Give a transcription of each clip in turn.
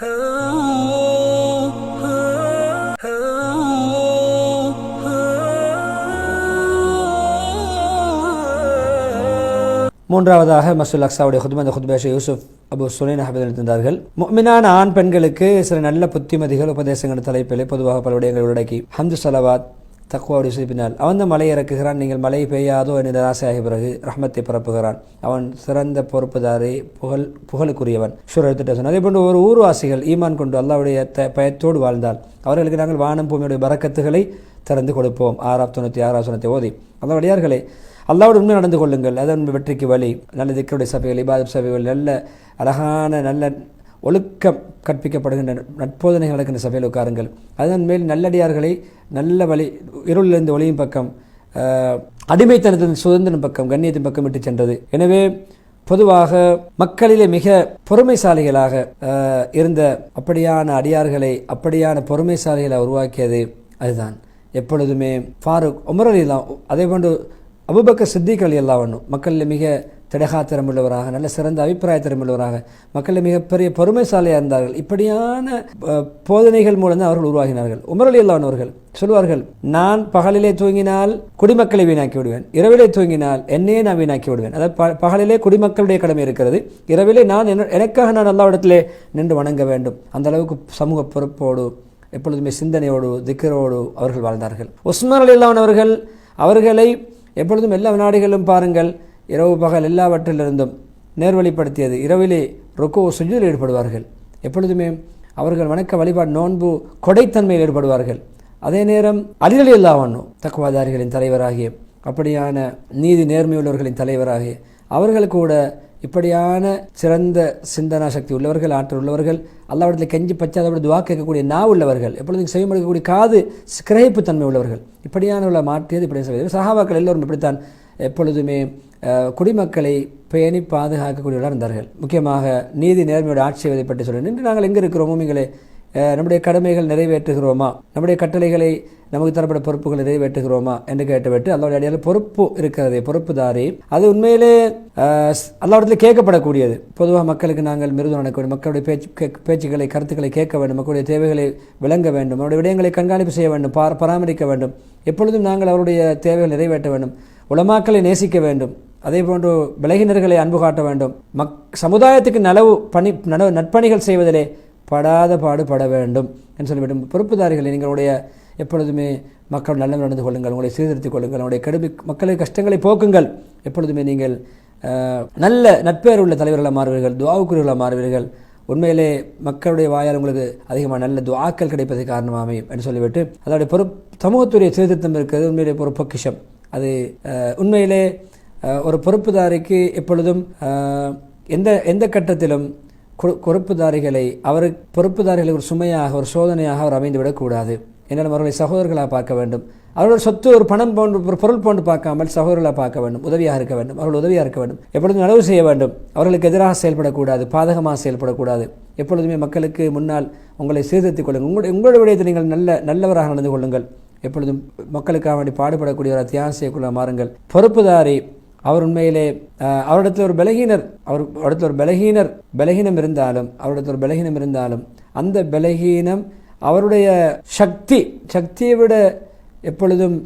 மூன்றாவதாக மசூல் அக்ஸாவுடைய ஹுத்மந்த ஹுத்பேஷ யூசுப் அபு சுனைன் அஹமது எழுந்தார்கள் முக்மினான ஆண் பெண்களுக்கு சில நல்ல புத்திமதிகள் உபதேசங்கள் தலைப்பிலே பொதுவாக பல விடயங்கள் உள்ளடக்கி. ஹம்து சலவாத் தக்குவாவுடைய சூப்பினால் அவன் மலை இறக்குகிறான் நீங்கள் மழை பெய்யாதோ என்ற நிராசையாகிய பிறகு ரஹ்மத்தை பரப்புகிறான். அவன் சிறந்த பொறுப்புதாரி புகழ் புகழுக்குரியவன். சுரத்திட்ட சொன்னார். அதே போன்று ஒரு ஊர்வாசிகள் ஈமான் கொண்டு அல்லாவுடைய த பயத்தோடு வாழ்ந்தால் அவர்களுக்கு நாங்கள் வானம் பூமியுடைய பறக்கத்துகளை திறந்து கொடுப்போம். ஆறாம் தொண்ணூற்றி ஆறாம் தொண்ணூற்றி ஓதி. அல்லாவுடையார்களே அல்லாவோடு உண்மை நடந்து கொள்ளுங்கள். அதன் வெற்றிக்கு வழி நல்ல திக்கருடைய சபைகள் இபாதப் சபைகள் நல்ல அழகான நல்ல ஒழுக்கம் கற்பிக்கப்படுகின்ற நட்போதனைகள் நடக்கின்ற சபையில் உட்காருங்கள். அதன் மேல் நல்லடியார்களை நல்ல வழி இருளிலிருந்து ஒளியும் பக்கம் அடிமைத்தனத்தின் சுதந்திரம் பக்கம் கண்ணியத்தின் பக்கம் விட்டு சென்றது. எனவே பொதுவாக மக்களிலே மிக பொறுமைசாலிகளாக இருந்த அப்படியான அடியார்களை அப்படியான பொறுமைசாலிகளை உருவாக்கியது அதுதான். எப்பொழுதுமே ஃபாரூக் உமர் அலிலாம் அதே போன்று அபுபக்க சித்திக் அலி அல்லாவண்ணும் மக்களில் மிக திடகாத்திரம் உள்ளவராக நல்ல சிறந்த அபிப்பிராயத்திறம் உள்ளவராக மக்களில் மிகப்பெரிய பொறுமைசாலியாக இருந்தார்கள். இப்படியான போதனைகள் மூலம் தான் அவர்கள் உருவாகினார்கள். உமரலி அலி அவர்கள் சொல்வார்கள் நான் பகலிலே தூங்கினால் குடிமக்களை வீணாக்கி விடுவேன். இரவிலே தூங்கினால் என்னையே நான் வீணாக்கி விடுவேன். அதாவது பகலிலே குடிமக்களுடைய கடமை இருக்கிறது. இரவிலே நான் என்ன- எனக்காக நான் அல்லாவிடத்திலே நின்று வணங்க வேண்டும். அந்த அளவுக்கு சமூக பொறுப்போடு எப்பொழுதுமே சிந்தனையோடு திக்கரோடு அவர்கள் வாழ்ந்தார்கள். உஸ்மான் அலி அவர்கள் அவர்களை எப்பொழுதும் எல்லா நாடுகளிலும் பாருங்கள் இரவு பகல் எல்லாவற்றிலிருந்தும் நேர்வழிப்படுத்தியது. இரவிலே ரொக்கோ சுஜில் ஈடுபடுவார்கள். எப்பொழுதுமே அவர்கள் வணக்க வழிபாடு நோன்பு கொடைத்தன்மையில் ஈடுபடுவார்கள். அதே நேரம் அலிரலி இல்லாவண்ணு தக்குவாதாரிகளின் தலைவராகிய அப்படியான நீதி நேர்மையுள்ளவர்களின் தலைவராகிய அவர்கள் கூட இப்படியான சிறந்த சிந்தனா சக்தி உள்ளவர்கள் ஆற்றல் உள்ளவர்கள் அல்லாவிடத்தில் கெஞ்சி பச்சாதபடி துவா கேட்கக்கூடிய நா உள்ளவர்கள் எப்பொழுதும் செய்யப்படுக்கக்கூடிய காது கிரகிப்பு தன்மை உள்ளவர்கள் இப்படியானவர்களை மாற்றியது இப்படி செய்வது. எல்லோரும் இப்படித்தான் எப்பொழுதுமே குடிமக்களை பேணி பாதுகாக்கக்கூடியவர்களாக இருந்தார்கள். முக்கியமாக நீதி நேர்மையோட ஆட்சி செய்வதை பற்றி சொல்லணும். இன்று நாங்கள் எங்கே இருக்கிறோமோ எங்களை நம்முடைய கடமைகள் நிறைவேற்றுகிறோமா? நம்முடைய கட்டளைகளை நமக்கு தரப்பட்ட பொறுப்புகளை நிறைவேற்றுகிறோமா? என்று கேட்டுவிட்டு அல்லாவுடைய அடியால் பொறுப்பு இருக்கிறது பொறுப்புதாரி. அது உண்மையிலே அல்லாவிடத்தில் கேட்கப்படக்கூடியது. பொதுவாக மக்களுக்கு நாங்கள் மிருது நடக்க வேண்டும் மக்களுடைய பேச்சு பேச்சுக்களை கருத்துக்களை கேட்க வேண்டும். மக்களுடைய தேவைகளை விளங்க வேண்டும். அவருடைய விடயங்களை கண்காணிப்பு செய்ய வேண்டும் பார பராமரிக்க வேண்டும். எப்பொழுதும் நாங்கள் அவருடைய தேவைகளை நிறைவேற்ற வேண்டும். உலமாக்களை நேசிக்க வேண்டும். அதே போன்று விலகினர்களை அன்பு காட்ட வேண்டும். மக் சமுதாயத்துக்கு நலவு பணி நனவு நட்பணிகள் செய்வதிலே படாத பாடுபட வேண்டும் என்று சொல்லிவிடும். பொறுப்புதாரிகளை நீங்களுடைய எப்பொழுதுமே மக்கள் நல்ல நடந்து கொள்ளுங்கள். உங்களை சீர்திருத்திக் கொள்ளுங்கள். உங்களுடைய கடுமை மக்களின் கஷ்டங்களை போக்குங்கள். எப்பொழுதுமே நீங்கள் நல்ல நட்பேர் உள்ள தலைவர்களாக மாறுவீர்கள். துவாவுக்குரியர்களாக மாறுவீர்கள். உண்மையிலே மக்களுடைய வாயால் உங்களுக்கு அதிகமாக நல்ல துவாக்கள் கிடைப்பது காரணமாக அமையும் என்று சொல்லிவிட்டு அதோடைய பொறுப்பு சமூகத்துடைய சீர்திருத்தம் இருக்கிறது. உண்மையிலே ஒரு பொக்கிஷம் அது உண்மையிலே ஒரு பொறுப்புதாரிக்கு எப்பொழுதும் எந்த எந்த கட்டத்திலும் பொறுப்புதாரிகளை அவர் பொறுப்புதாரிகளை ஒரு சுமையாக ஒரு சோதனையாக அவர் அமைந்து விடக்கூடாது என்னாலும் அவர்களை சகோதரர்களாக பார்க்க வேண்டும். அவர்களோட சொத்து ஒரு பணம் போன்று ஒரு பொருள் போன்று பார்க்காமல் சகோதரர்களாக பார்க்க வேண்டும். உதவியாக இருக்க வேண்டும். அவர்கள் உதவியாக இருக்க வேண்டும். எப்பொழுதும் அளவு செய்ய வேண்டும். அவர்களுக்கு எதிராக செயல்படக்கூடாது. பாதகமாக செயல்படக்கூடாது. எப்பொழுதுமே மக்களுக்கு முன்னால் உங்களை சீர்திருத்திக் கொள்ளுங்கள். உங்களுடைய உங்களுடைய விடயத்தை நீங்கள் நல்ல நல்லவராக நடந்து கொள்ளுங்கள். எப்பொழுதும் மக்களுக்காக வேண்டி பாடுபடக்கூடிய ஒரு தியாகம் செய்யக்குள்ள மாறுங்கள். பொறுப்புதாரி அவர் உண்மையிலே அவரிடத்தில் ஒரு பலகீனர் அவர் அவரிடத்தில் ஒரு பலகீனர் பலகீனம் இருந்தாலும் அவரிடத்தில் ஒரு பலகீனம் இருந்தாலும் அந்த பலகீனம் அவருடைய சக்தி சக்தியை விட எப்பொழுதும்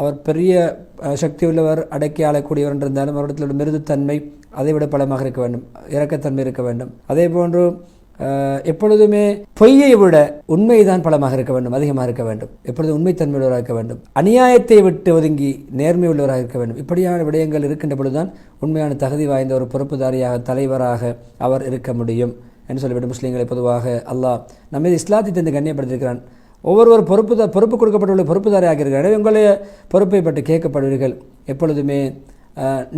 அவர் பெரிய சக்தி உள்ளவர் அடக்கி ஆளக்கூடியவர் என்றிருந்தாலும் அவரிடத்தில் ஒரு மிருதுத்தன்மை அதை விட பலமாக இருக்க வேண்டும் இறக்கத்தன்மை இருக்க வேண்டும். அதே போன்று எப்பொழுதுமே பொய்யை விட உண்மைதான் பலமாக இருக்க வேண்டும் அதிகமாக இருக்க வேண்டும். எப்பொழுதும் உண்மைத்தன்மையுள்ளவராக இருக்க வேண்டும். அநியாயத்தை விட்டு ஒதுங்கி நேர்மை உள்ளவராக இருக்க வேண்டும். இப்படியான விடயங்கள் இருக்கின்ற பொழுதுதான் உண்மையான தகுதி வாய்ந்த ஒரு பொறுப்புதாரியாக தலைவராக அவர் இருக்க முடியும் என்று சொல்லிவிட்டு முஸ்லீம்களை பொதுவாக அல்லாஹ் நம்ம இஸ்லாத்தை தந்து கண்ணியப்படுத்தியிருக்கிறான். ஒவ்வொருவர் பொறுப்பு பொறுப்பு கொடுக்கப்பட்டுள்ள பொறுப்புதாரியாக இருக்கிறார்கள் உங்களுடைய பொறுப்பை பற்றி கேட்கப்படுவீர்கள். எப்பொழுதுமே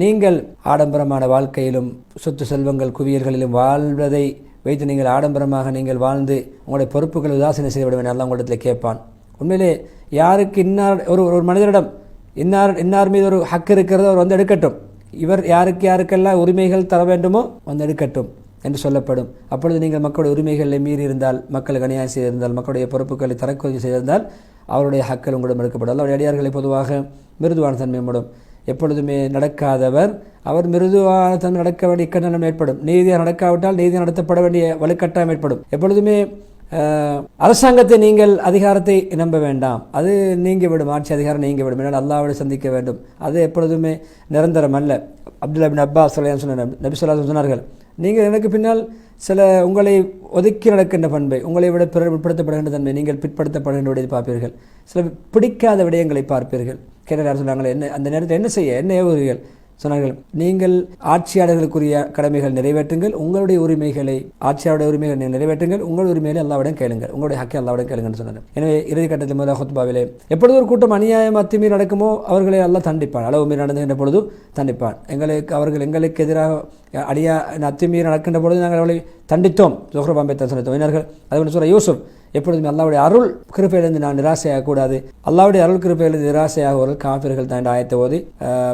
நீங்கள் ஆடம்பரமான வாழ்க்கையிலும் சொத்து செல்வங்கள் குவியல்களிலும் வாழ்வதை வைத்து நீங்கள் ஆடம்பரமாக நீங்கள் வாழ்ந்து உங்களுடைய பொறுப்புகள் உதாசீனம் செய்துவிடுவேன் வேண்டும் எல்லாம் உங்களிடத்தில் கேட்பான். உண்மையிலே யாருக்கு இன்னார் ஒரு ஒரு மனிதரிடம் இன்னார் இன்னார் மீது ஒரு ஹக்கு இருக்கிறதோ அவர் வந்து எடுக்கட்டும். இவர் யாருக்கு யாருக்கெல்லாம் உரிமைகள் தர வேண்டுமோ வந்து எடுக்கட்டும் என்று சொல்லப்படும். அப்பொழுது நீங்கள் மக்களுடைய உரிமைகளை மீறி இருந்தால் மக்கள் அநியாயம் செய்திருந்தால் மக்களுடைய பொறுப்புகளை தரக்குறைவு செய்திருந்தால் அவருடைய ஹக்கள் உங்களிடம் எடுக்கப்படும். அவருடைய அடியார்களை பொதுவாக மிருதுவான தன்மை மூடும். எப்பொழுதுமே நடக்காதவர். அவர் மிருதுவான தன்மை நடக்க வேண்டிய கண்டனம் ஏற்படும். நீதியாக நடக்காவிட்டால் நீதி நடத்தப்பட வேண்டிய வலுக்கட்டாயம் ஏற்படும். எப்பொழுதுமே அரசாங்கத்தை நீங்கள் அதிகாரத்தை நம்ப வேண்டாம். அது நீங்கிவிடும். ஆட்சி அதிகாரம் நீங்கிவிடும். என்னால் அல்லாவோடு சந்திக்க வேண்டும். அது எப்பொழுதுமே நிரந்தரம் அல்ல அப்துல்லா பின் அப்பாஸ் சொல்லான் சொன்னார் நபி சொல்லா சொன்னார்கள் நீங்கள் எனக்கு பின்னால் சில உங்களை ஒதுக்கி நடக்கின்ற பண்பை உங்களை விட பிறர் பிற்படுத்தப்படுகின்ற தன்மை நீங்கள் பிற்படுத்தப்படுகின்ற விடையை பார்ப்பீர்கள். சில பிடிக்காத விடயங்களை பார்ப்பீர்கள். கேட்டார் சொன்னாங்களே என்ன அந்த நேரத்தில் என்ன செய்ய என்ன ஏவுகிறீர்கள்? சொன்னார்கள் நீங்கள் ஆட்சியாளர்களுக்குரிய கடமைகள் நிறைவேற்றுங்கள் உங்களுடைய உரிமைகளை ஆட்சியாளருடைய உரிமைகளை நீங்கள் நிறைவேற்றுங்கள் உங்கள் உரிமைகளை எல்லாவிடம் கேளுங்கள் உங்களுடைய ஹக்கை எல்லாவிடம் கேளுங்கன்னு சொன்னார் எனவே இறுதி கட்டத்தில் முதல் ஹுத்பாவிலே எப்பொழுது ஒரு கூட்டம் அநியாயம் அத்துமீறி நடக்குமோ அவர்களை எல்லாம் தண்டிப்பான் அளவு மீறி நடந்துகின்ற பொழுது தண்டிப்பான். எங்களுக்கு அவர்கள் எங்களுக்கு எதிராக அடியா அத்துமீறி நடக்கின்ற பொழுது நாங்கள் அவர்களை தண்டித்தோம். ஜோஹர் பாம்பே சொன்னவர்கள் அது சொல்ற யூசுப் எப்பொழுதுமே அல்லாவுடைய அருள் கிருப்பையிலிருந்து நான் நிராசையாகக்கூடாது. அல்லாவுடைய அருள் கிருப்பையிலிருந்து நிராசையாகவர்கள் காபிர்கள் தான் ஆயத்தை ஓதி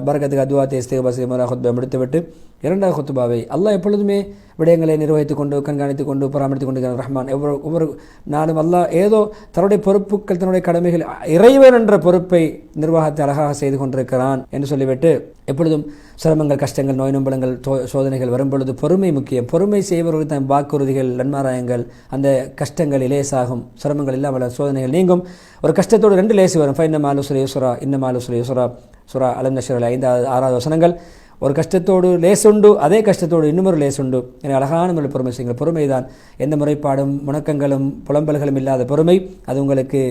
பரகத்துக்கு அதுவா தேஸ்தே பசி முதலாக ஹுத்பா முடித்துவிட்டு இரண்டாவது ஹுத்துபாவை அல்லாஹ் எப்பொழுதுமே விடயங்களை நிர்வகித்துக் கொண்டு கண்காணித்துக் கொண்டு பராமரித்துக் கொண்டு ரஹ்மான். ஒவ்வொரு ஒவ்வொரு நாளும் அல்லா ஏதோ தன்னுடைய பொறுப்புகள் தன்னுடைய கடமைகள் இறைவன் என்ற பொறுப்பை நிர்வாகத்தை அழகாக செய்து கொண்டிருக்கிறான் என்று சொல்லிவிட்டு எப்பொழுதும் சிரமங்கள் கஷ்டங்கள் நோய் நம்பளங்கள் சோதனைகள் வரும் பொழுது பொறுமை முக்கியம். பொறுமை செய்பவர்களுக்கு தன் வாக்குறுதிகள் நன்மாராயங்கள் அந்த கஷ்டங்கள் லேசாகும். சிரமங்கள் இல்லாமல் சோதனைகள் நீங்கும். ஒரு கஷ்டத்தோடு ரெண்டு லேசு வரும். ஃபைன் மாலு சுரேஸ்வரா இன்ன மாலு சுரேஸ்வரா சுரா அலம் நஷர் ஐந்தாவது ஆறாவது வசனங்கள். ஒரு கஷ்டத்தோடு லேசுண்டு அதே கஷ்டத்தோடு இன்னுமொரு லேசுண்டு. என அழகான முறையில் பொறுமை செய்யுங்கள். பொறுமை தான். எந்த முறைப்பாடும் முணக்கங்களும் புலம்பல்களும் இல்லாத பொறுமை. அது உங்களுக்கு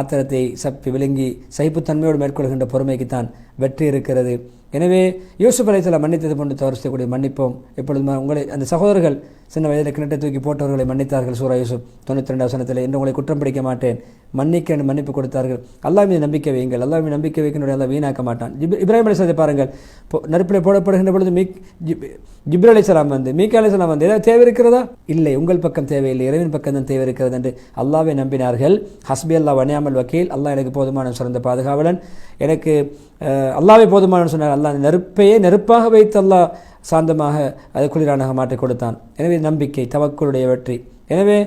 ஆத்திரத்தை சப்பி விழுங்கி சகிப்புத்தன்மையோடு மேற்கொள்கின்ற பொறுமைக்குத்தான் வெற்றி இருக்கிறது. எனவே யூசுப் அலைத்தலா மன்னித்தது போன்று தவறு செய்யக்கூடிய மன்னிப்போம். எப்பொழுதுமே உங்களை அந்த சகோதரர்கள் சின்ன வயதில் கிணட்டை தூக்கி போட்டவர்களை மன்னித்தார்கள். சூரா யூசுப் தொண்ணூற்றி ரெண்டு வசனத்தில் என்று உங்களை குற்றம் பிடிக்க மாட்டேன். மன்னிக்க மன்னிப்பு கொடுத்தார்கள். அல்லாஹ் மீது நம்பிக்கை வையுங்கள். அல்லாஹ் மீது நம்பிக்கை வைக்கணும் எல்லாம் வீணாக்க மாட்டான். ஜிப் இப்ராஹிம் அலிசத்தை பாருங்கள். பொ- போடப்படுகின்ற பொழுது மீக் ஜிப்ரா அலிசலாம் வந்து மீக்கா அலிசலாம் வந்து ஏதாவது தேவை இருக்கிறதா? இல்லை உங்கள் பக்கம் தேவையில்லை. இறைவன் பக்கம் தான் தேவை இருக்கிறது என்று அல்லாவை நம்பினார்கள். ஹஸ்பி அல்லா வனியாமல் வக்கீல். அல்லாஹ் எனக்கு போதுமான சிறந்த பாதுகாவலன். எனக்கு அல்லாவே போதுமான சொன்னார். அல்லாஹ் நெருப்பையே நெருப்பாக வைத்து அல்லாஹ் சாந்தமாக அது குளிரானாக மாற்றிக் கொடுத்தான். எனவே நம்பிக்கை தவக்குளுடைய வெற்றி. எனவே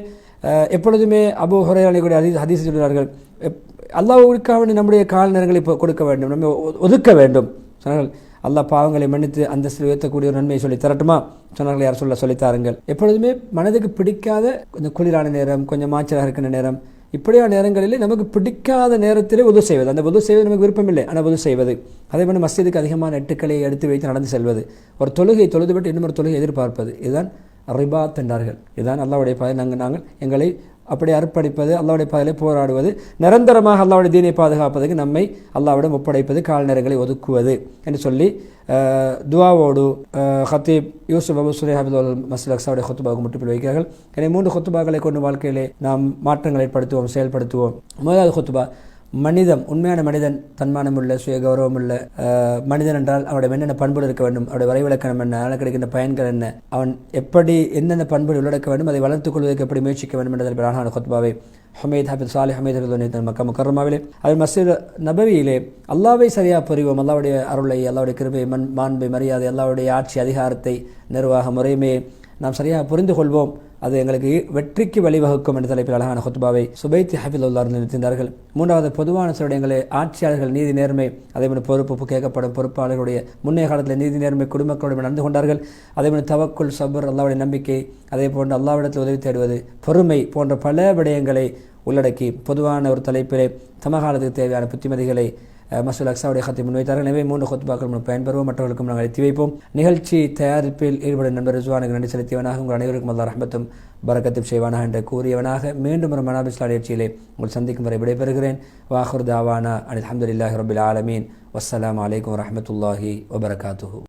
எப்பொழுதுமே அபு ஹுரையானை கூட ஹதீஸ் ஹதீஸ் சொல்கிறார்கள் எப்- அல்லாஹ்வுக்காக வேண்டி நம்முடைய கால் நேரங்களை இப்போ கொடுக்க வேண்டும் நம்ம ஒதுக்க வேண்டும். சொன்னார்கள் அல்லாஹ் பாவங்களை மன்னித்து அந்தஸ்தில் உயர்த்தக்கூடிய ஒரு நன்மையை சொல்லி தரட்டுமா? சொன்னார்கள் யார் சொல்ல சொல்லித்தாருங்கள் எப்பொழுதுமே மனதுக்கு பிடிக்காத கொஞ்சம் குளிரான நேரம் கொஞ்சம் மாச்சலாக இருக்கின்ற நேரம் இப்படியான நேரங்களிலே நமக்கு பிடிக்காத நேரத்திலே உதவு செய்வது. அந்த உதவு செய்வது நமக்கு விருப்பமில்லை. ஆனால் உதவு செய்வது. அதே மாதிரி மஸ்ஜிதுக்கு அதிகமான எட்டுக்களை எடுத்து வைத்து நடந்து செல்வது. ஒரு தொழுகை தொழுதுவிட்டு இன்னொரு தொழுகை எதிர்பார்ப்பது. இதுதான் ரிபாத் என்றார்கள் இதுதான் அல்லாவுடைய பாதை நாங்கள் நாங்கள் எங்களை அப்படி அர்ப்பணிப்பது அல்லாவுடைய பாதையிலே போராடுவது நிரந்தரமாக அல்லாவுடைய தீனை பாதுகாப்பதற்கு நம்மை அல்லாவிடம் ஒப்படைப்பது கால்நேரங்களை ஒதுக்குவது என்று சொல்லி துவாவோடு ஹத்தீப் யூசுப் அபு சுலே ஹபிதுல் மசூல் அக்ஸாவுடைய ஹொத்துபாவுக்கு முட்டுப்பில் வைக்கிறார்கள். எனவே மூன்று ஹொத்துபாக்களை கொண்டு வாழ்க்கையிலே நாம் மாற்றங்களை ஏற்படுத்துவோம் செயல்படுத்துவோம். முதலாவது ஹொத்துபா மனிதம் உண்மையான மனிதன் தன்மானமுள்ள சுய கௌரவமுள்ள மனிதன் என்றால் அவனுடைய என்னென்ன பண்புகள் இருக்க வேண்டும். அவருடைய வரைவிலக்கணம் என்ன? அதனால் கிடைக்கின்ற பயன்கள் என்ன? அவன் எப்படி என்னென்ன பண்புகள் உள்ளடக்க வேண்டும்? அதை வளர்த்துக் கொள்வதற்கு எப்படி முயற்சிக்க வேண்டும் என்றதில் அழகான கொத்பாவை ஹமீத் ஹபீத் சாலி ஹமீத் ஹபீத் மக்கா முக்கரமாவிலே அவர் மஸ்ஜித் நபவியிலே அல்லாவை சரியாக புரிவோம். அல்லாவுடைய அருளை அல்லாவுடைய கிருபை மண் மாண்பை மரியாதை அல்லாவுடைய ஆட்சி அதிகாரத்தை நிர்வாக முறையுமே நாம் சரியாக புரிந்து கொள்வோம். அது எங்களுக்கு வெற்றிக்கு வழிவகுக்கும் என்ற தலைப்பில் அழகான ஹொத்பாவை சுபைத்தி ஹபிதுல்லா நிறுத்தினார்கள் மூன்றாவது பொதுவான சில இடங்களை ஆட்சியாளர்கள் நீதி நேர்மை அதேபோல் பொறுப்பு கேட்கப்படும் பொறுப்பாளர்களுடைய முன்னைய காலத்தில் நீதி நேர்மை குடும்பங்களோடு நடந்து கொண்டார்கள். அதேபோல் தவக்குள் சபர் அல்லாவுடைய நம்பிக்கை அதே போன்று அல்லாவிடத்தில் உதவி தேடுவது பொறுமை போன்ற பல விடயங்களை உள்ளடக்கி பொதுவான ஒரு தலைப்பிலே சமகாலத்துக்கு தேவையான புத்திமதிகளை மசூல் அக்சாவுடைய ஹத்தை முன்வைத்தார்கள். எனவே மூன்று ஹொத்பாக்கள் மூலம் பயன்பெறுவோம். மற்றவர்களுக்கும் நாங்கள் எத்தி வைப்போம். நிகழ்ச்சி தயாரிப்பில் ஈடுபடும் நண்பர் ரிசுவானுக்கு நன்றி செலுத்தியவனாக உங்கள் அனைவருக்கும் அல்லா ரஹமத்தும் பரக்கத்தும் செய்வானாக என்று கூறியவனாக மீண்டும் ஒரு மனாபிஸ்லா நிகழ்ச்சியிலே உங்கள் சந்திக்கும் வரை விடைபெறுகிறேன். வாஹுர் தாவானா அனில் அஹமதுல்லாஹி ரபில் ஆலமீன். வஸ்ஸலாமு அலைக்கும் வரமத்துல்லாஹி வபரகாத்துஹு.